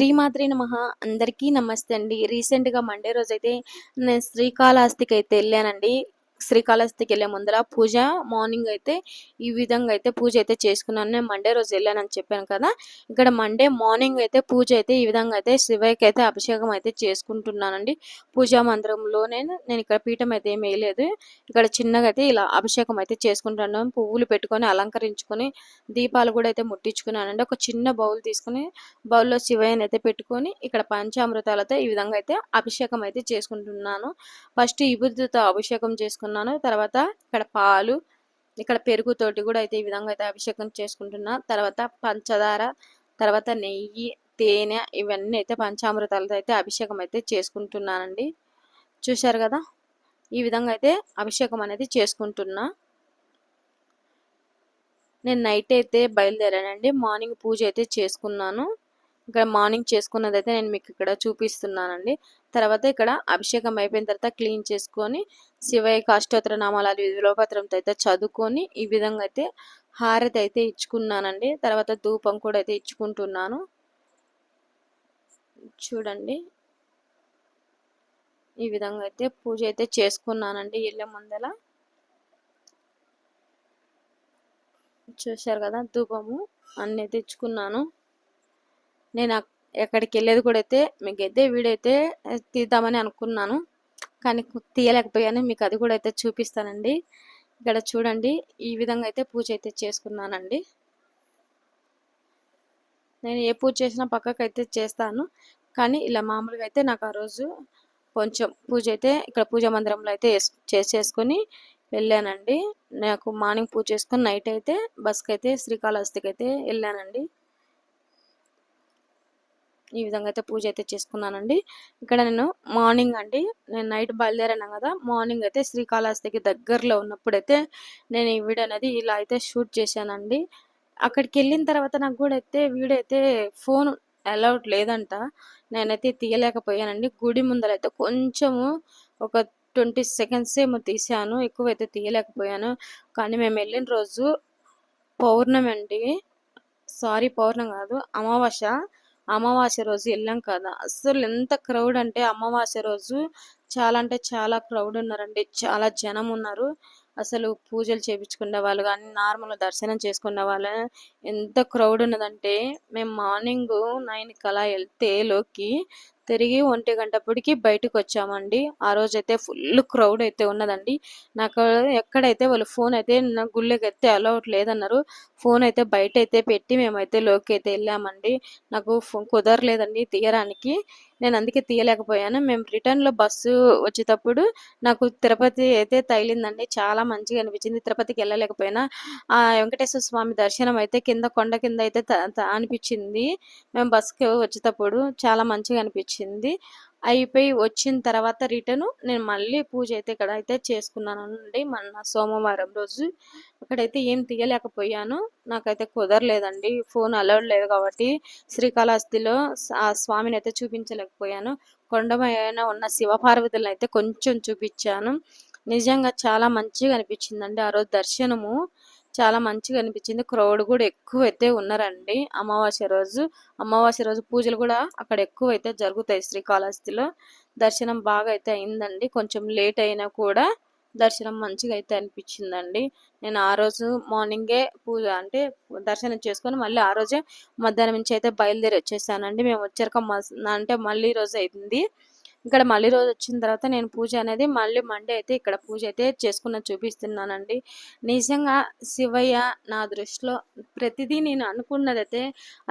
శ్రీమాత్రి నమః. అందరికీ నమస్తే అండి. రీసెంట్గా మండే రోజైతే నేను శ్రీకాళహస్తికి అయితే వెళ్ళానండి. శ్రీకాళహస్తికి వెళ్ళే ముందర పూజ మార్నింగ్ అయితే ఈ విధంగా అయితే పూజ అయితే చేసుకున్నాను. నేను మండే రోజు వెళ్ళానని చెప్పాను కదా. ఇక్కడ మండే మార్నింగ్ అయితే పూజ అయితే ఈ విధంగా అయితే శివయ్యకి అయితే అభిషేకం అయితే చేసుకుంటున్నానండి. పూజా మందిరంలోనే నేను ఇక్కడ పీఠం అయితే ఏమి వేయలేదు. ఇక్కడ చిన్నగా అయితే ఇలా అభిషేకం అయితే చేసుకుంటున్నాను. పువ్వులు పెట్టుకొని అలంకరించుకొని దీపాలు కూడా అయితే ముట్టించుకున్నానండి. ఒక చిన్న బౌల్ తీసుకుని బౌల్లో శివయ్యని అయితే పెట్టుకొని ఇక్కడ పంచామృతాలతో ఈ విధంగా అయితే అభిషేకం అయితే చేసుకుంటున్నాను. ఫస్ట్ విభూతితో అభిషేకం చేసుకున్నాను. తర్వాత ఇక్కడ పాలు ఇక్కడ పెరుగుతోటి కూడా అయితే ఈ విధంగా అయితే అభిషేకం చేసుకుంటున్నా. తర్వాత పంచదార తర్వాత నెయ్యి తేనె ఇవన్నీ అయితే పంచామృతాలతో అయితే అభిషేకం అయితే చేసుకుంటున్నానండి. చూశారు కదా? ఈ విధంగా అయితే అభిషేకం అనేది చేసుకుంటున్నా. నేను నైట్ అయితే బయలుదేరానండి. మార్నింగ్ పూజ అయితే చేసుకున్నాను. ఇక్కడ మార్నింగ్ చేసుకున్నది అయితే నేను మీకు ఇక్కడ చూపిస్తున్నానండి. తర్వాత ఇక్కడ అభిషేకం అయిపోయిన తర్వాత క్లీన్ చేసుకొని శివయ్య కాష్టోత్ర నామాలు విలోపత్రంతో అయితే చదువుకొని ఈ విధంగా అయితే హారతి అయితే ఇచ్చుకున్నానండి. తర్వాత ధూపం కూడా అయితే ఇచ్చుకుంటున్నాను. చూడండి. ఈ విధంగా అయితే పూజ అయితే చేసుకున్నానండి ఇళ్ళ ముందల. చూశారు కదా ధూపము అన్నీ తెచ్చుకున్నాను నేను ఎక్కడికి వెళ్ళేది కూడా అయితే మీకు అయితే వీడియో అయితే తీద్దామని అనుకున్నాను. కానీ తీయలేకపోయాను. మీకు అది కూడా అయితే చూపిస్తానండి. ఇక్కడ చూడండి. ఈ విధంగా అయితే పూజ అయితే చేసుకున్నానండి. నేను ఏ పూజ చేసినా పక్కకు అయితే చేస్తాను. కానీ ఇలా మామూలుగా అయితే నాకు ఆ రోజు కొంచెం పూజ అయితే ఇక్కడ పూజ మందిరంలో అయితే చేసేసుకొని వెళ్ళానండి. నాకు మార్నింగ్ పూజ చేసుకొని నైట్ అయితే బస్కి అయితే శ్రీకాళహస్తికి అయితే వెళ్ళానండి. ఈ విధంగా అయితే పూజ అయితే చేసుకున్నానండి. ఇక్కడ నేను మార్నింగ్ అండి నేను నైట్ బయలుదేరాను కదా మార్నింగ్ అయితే శ్రీకాళహస్తికి దగ్గరలో ఉన్నప్పుడైతే నేను ఈ వీడియో అనేది ఇలా అయితే షూట్ చేశానండి. అక్కడికి వెళ్ళిన తర్వాత నాకు కూడా అయితే వీడియో అయితే ఫోన్ అలౌడ్ లేదంట. నేనైతే తీయలేకపోయానండి. గుడి ముందర అయితే కొంచెము ఒక ట్వంటీ సెకండ్స్ ఏమో తీసాను ఎక్కువ అయితే తీయలేకపోయాను. కానీ మేము వెళ్ళిన రోజు పౌర్ణమి అండి. సారీ పౌర్ణం కాదు అమావాస్య. అమావాస్య రోజు వెళ్ళాం కదా. అసలు ఎంత క్రౌడ్ అంటే అమావాస్య రోజు చాలా అంటే చాలా క్రౌడ్ ఉన్నారండి. చాలా జనం ఉన్నారు. అసలు పూజలు చేయించుకునే వాళ్ళు కానీ నార్మల్ దర్శనం చేసుకునే వాళ్ళు ఎంత క్రౌడ్ ఉన్నదంటే మేము మార్నింగ్ నైన్కి అలా వెళ్తే లోకి తిరిగి ఒంటి గంటప్పటికి బయటకు వచ్చామండి ఆ రోజు అయితే ఫుల్ క్రౌడ్ అయితే ఉన్నదండి. నాకు ఎక్కడైతే వాళ్ళు ఫోన్ అయితే నా గుళ్ళకి అయితే అలౌట్ లేదన్నారు. ఫోన్ అయితే బయట అయితే పెట్టి మేమైతే లోకి అయితే వెళ్ళామండి. నాకు కుదరలేదండి తీయడానికి. నేను అందుకే తీయలేకపోయాను. మేము రిటర్న్లో బస్సు వచ్చేటప్పుడు నాకు తిరుపతి అయితే తగిలిందండి. చాలా మంచిగా అనిపించింది. తిరుపతికి వెళ్ళలేకపోయినా. ఆ వెంకటేశ్వర స్వామి దర్శనం అయితే కింద కొండ కింద అయితే అనిపించింది. మేము బస్సుకి వచ్చేటప్పుడు చాలా మంచిగా అనిపించింది. అయిపోయి వచ్చిన తర్వాత రిటర్న్ నేను మళ్ళీ పూజ అయితే ఇక్కడ అయితే చేసుకున్నాను అండి మొన్న సోమవారం రోజు అక్కడైతే ఏం తీయలేకపోయాను. నాకైతే కుదరలేదండి. ఫోన్ అలౌడ్ లేదు కాబట్టి శ్రీకాళహస్తిలో ఆ స్వామిని అయితే చూపించలేకపోయాను. కొండమైన ఉన్న శివపార్వతులను అయితే కొంచెం చూపించాను. నిజంగా చాలా మంచిగా అనిపించిందండి ఆ రోజు దర్శనము. చాలా మంచిగా అనిపించింది. క్రౌడ్ కూడా ఎక్కువ అయితే ఉన్నారండి అమావాస్య రోజు. అమావాస్య రోజు పూజలు కూడా అక్కడ ఎక్కువ అయితే జరుగుతాయి శ్రీకాళహస్తిలో. దర్శనం బాగా అయితే అయిందండి. కొంచెం లేట్ అయినా కూడా దర్శనం మంచిగా అయితే అనిపించిందండి. నేను ఆ రోజు మార్నింగే పూజ అంటే దర్శనం చేసుకొని మళ్ళీ ఆ రోజే మధ్యాహ్నం నుంచి అయితే బయలుదేరి వచ్చేసానండి. మేము వచ్చాక అంటే మళ్ళీ రోజు అయింది. ఇక్కడ మళ్ళీ రోజు వచ్చిన తర్వాత నేను పూజ అనేది మళ్ళీ మండే అయితే ఇక్కడ పూజ అయితే చేసుకున్న చూపిస్తున్నానండి. నిజంగా శివయ్య నా దృష్టిలో ప్రతిదీ నేను అనుకున్నదైతే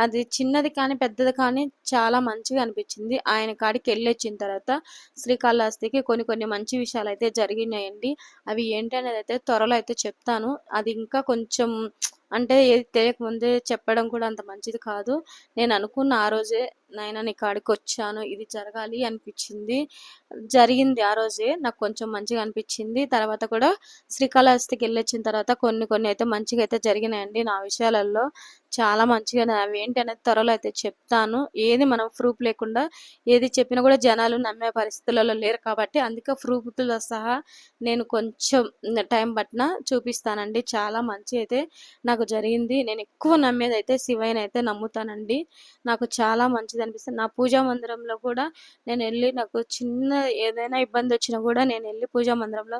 అది చిన్నది కానీ పెద్దది కానీ చాలా మంచిగా అనిపించింది. ఆయన కాడికి వెళ్ళి వచ్చిన తర్వాత శ్రీకాళహస్తికి కొన్ని కొన్ని మంచి విషయాలు అయితే జరిగినాయండి. అవి ఏంటనేది అయితే త్వరలో అయితే చెప్తాను. అది ఇంకా కొంచెం అంటే ఏది తెలియకముందే చెప్పడం కూడా అంత మంచిది కాదు. నేను అనుకున్న ఆ రోజే నాయన నీ కాడికి వచ్చాను ఇది జరగాలి అనిపించింది. జరిగింది ఆ రోజే నాకు కొంచెం మంచిగా అనిపించింది. తర్వాత కూడా శ్రీకాళహస్తికి వెళ్ళొచ్చిన తర్వాత కొన్ని కొన్ని అయితే మంచిగా అయితే జరిగినాయండి నా విషయాలలో చాలా మంచిగా అవి ఏంటి అనేది త్వరలో అయితే చెప్తాను ఏది మనం ప్రూఫ్ లేకుండా ఏది చెప్పినా కూడా జనాలు నమ్మే పరిస్థితులలో లేరు కాబట్టి అందుకే ప్రూఫ్‌తో సహా నేను కొంచెం టైం పట్టిన చూపిస్తానండి. చాలా మంచి అయితే నాకు జరిగింది. నేను ఎక్కువ నమ్మేదైతే అయితే నమ్ముతానండి. నాకు చాలా మంచిది అనిపిస్తుంది నా పూజా మందిరంలో కూడా నేను వెళ్ళి నాకు చిన్న ఏదైనా ఇబ్బంది వచ్చినా కూడా నేను వెళ్ళి పూజా మందిరంలో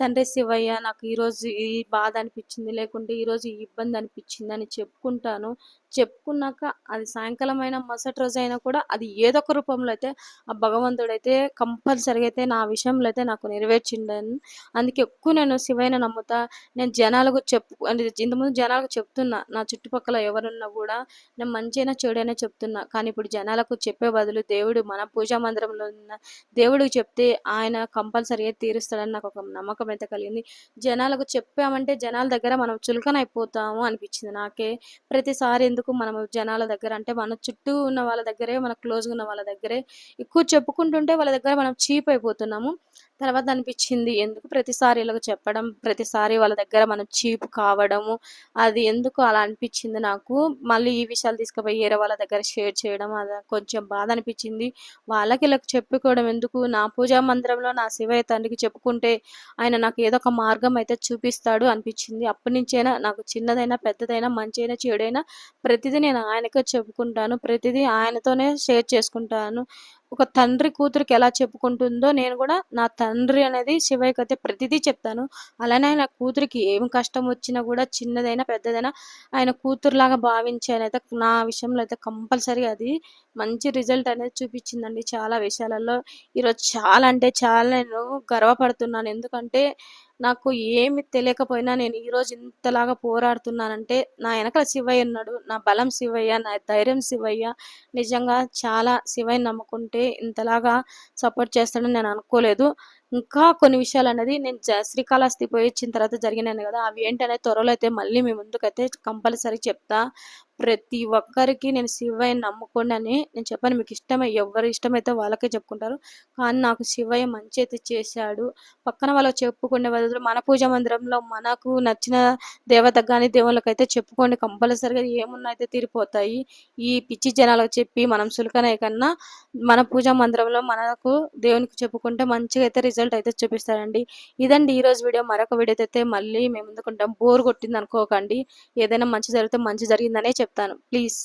తండ్రి శివయ్య నాకు ఈరోజు ఈ బాధ అనిపించింది. లేకుంటే ఈరోజు ఈ ఇబ్బంది అనిపించిందని చెప్పుకుంటాను. చెప్పుకున్నాక అది సాయంకాలం అయినా, మరుసటి అయినా కూడా అది ఏదో ఒక రూపంలో అయితే ఆ భగవంతుడైతే కంపల్సరిగా అయితే నా విషయంలో అయితే నాకు నెరవేర్చిండని అందుకే ఎక్కువ నేను శివైన నమ్ముతా. నేను జనాలకు చెప్పు అంటే ఇంతకుముందు జనాలకు చెప్తున్నా. నా చుట్టుపక్కల ఎవరున్నా కూడా నేను మంచైనా, చెడైనా చెప్తున్నా. కానీ ఇప్పుడు జనాలకు చెప్పే బదులు దేవుడు మన పూజా మందిరంలో ఉన్న దేవుడికి చెప్తే ఆయన కంపల్సరీగా తీరుస్తాడని నాకు ఒక నమ్మకం అయితే కలిగింది. జనాలకు చెప్పామంటే జనాల దగ్గర మనం చులకన అయిపోతాము అనిపించింది నాకే. ప్రతిసారి ఎందుకు మనం జనాల దగ్గర అంటే మన చుట్టూ ఉన్న వాళ్ళ దగ్గరే మన క్లోజ్‌గా ఉన్న వాళ్ళ దగ్గరే ఎక్కువ చెప్పుకుంటుంటే వాళ్ళ దగ్గర మనం చీప్ అయిపోతున్నాము. తర్వాత అనిపించింది ఎందుకు ప్రతిసారి ఇలాగ చెప్పడం, ప్రతిసారి వాళ్ళ దగ్గర మనం చీప్ కావడము, అది ఎందుకు అలా అనిపించింది నాకు. మళ్ళీ ఈ విషయాలు తీసుకుపోయి వేరే వాళ్ళ దగ్గర షేర్ చేయడం అది కొంచెం బాధ అనిపించింది. వాళ్ళకి ఇలా చెప్పుకోవడం ఎందుకు నా పూజా మందిరంలో నా శివయ్య తండ్రికి చెప్పుకుంటే ఆయన నాకు ఏదో ఒక మార్గం అయితే చూపిస్తాడు అనిపించింది. అప్పటినుంచైనా నాకు చిన్నదైనా, పెద్దదైనా, మంచైనా, చెడైనా ప్రతిదీ నేను ఆయనకే చెప్పుకుంటాను. ప్రతిదీ ఆయనతోనే షేర్ చేసుకుంటాను. ఒక తండ్రి కూతురికి ఎలా చెప్పుకుంటుందో నేను కూడా నా తండ్రి అనేది శివయ్యకైతే ప్రతిదీ చెప్తాను. అలానే ఆయన కూతురికి ఏం కష్టం వచ్చినా కూడా చిన్నదైనా, పెద్దదైనా ఆయన కూతురులాగా భావించి అయితే నా విషయంలో అయితే కంపల్సరీ అది మంచి రిజల్ట్ అనేది చూపించిందండి చాలా విషయాలలో. ఈరోజు చాలా అంటే చాలా నేను గర్వపడుతున్నాను. ఎందుకంటే నాకు ఏమి తెలియకపోయినా నేను ఈరోజు ఇంతలాగా పోరాడుతున్నానంటే నా వెనకల శివయ్య ఉన్నాడు. నా బలం శివయ్య, నా ధైర్యం శివయ్య. నిజంగా చాలా శివయ్యని నమ్ముకుంటే ఇంతలాగా సపోర్ట్ చేస్తాడని నేను అనుకోలేదు. ఇంకా కొన్ని విషయాలు అనేది నేను జ పోయి వచ్చిన తర్వాత జరిగినాను కదా! అవి ఏంటనే త్వరలో అయితే మళ్ళీ మీ ముందుకైతే కంపల్సరీ చెప్తా. ప్రతి ఒక్కరికి నేను శివయ్యని నమ్ముకోండి అని నేను చెప్పాను. మీకు ఇష్టమే ఎవరు ఇష్టమైతే వాళ్ళకే చెప్పుకుంటారు. కానీ నాకు శివయ్య మంచి అయితే చేశాడు. పక్కన వాళ్ళకి చెప్పుకునే బదులు మన పూజ మందిరంలో మనకు నచ్చిన దేవత కానీ దేవుళ్ళకి దేవుళ్ళకైతే చెప్పుకోండి. కంపల్సరిగా ఏమున్నా అయితే తీరిపోతాయి. ఈ పిచ్చి జనాలకు చెప్పి మనం సులకనే కన్నా మన పూజా మందిరంలో మనకు దేవునికి చెప్పుకుంటే మంచిగా అయితే రిజల్ట్ అయితే చూపిస్తారండి ఇదండి ఈరోజు వీడియో. మరొక వీడియో అయితే మళ్ళీ మేము ఎందుకుంటాం బోర్ కొట్టింది అనుకోకండి. ఏదైనా మంచి జరిగితే మంచి జరిగిందనే చెప్తాను. ప్లీజ్.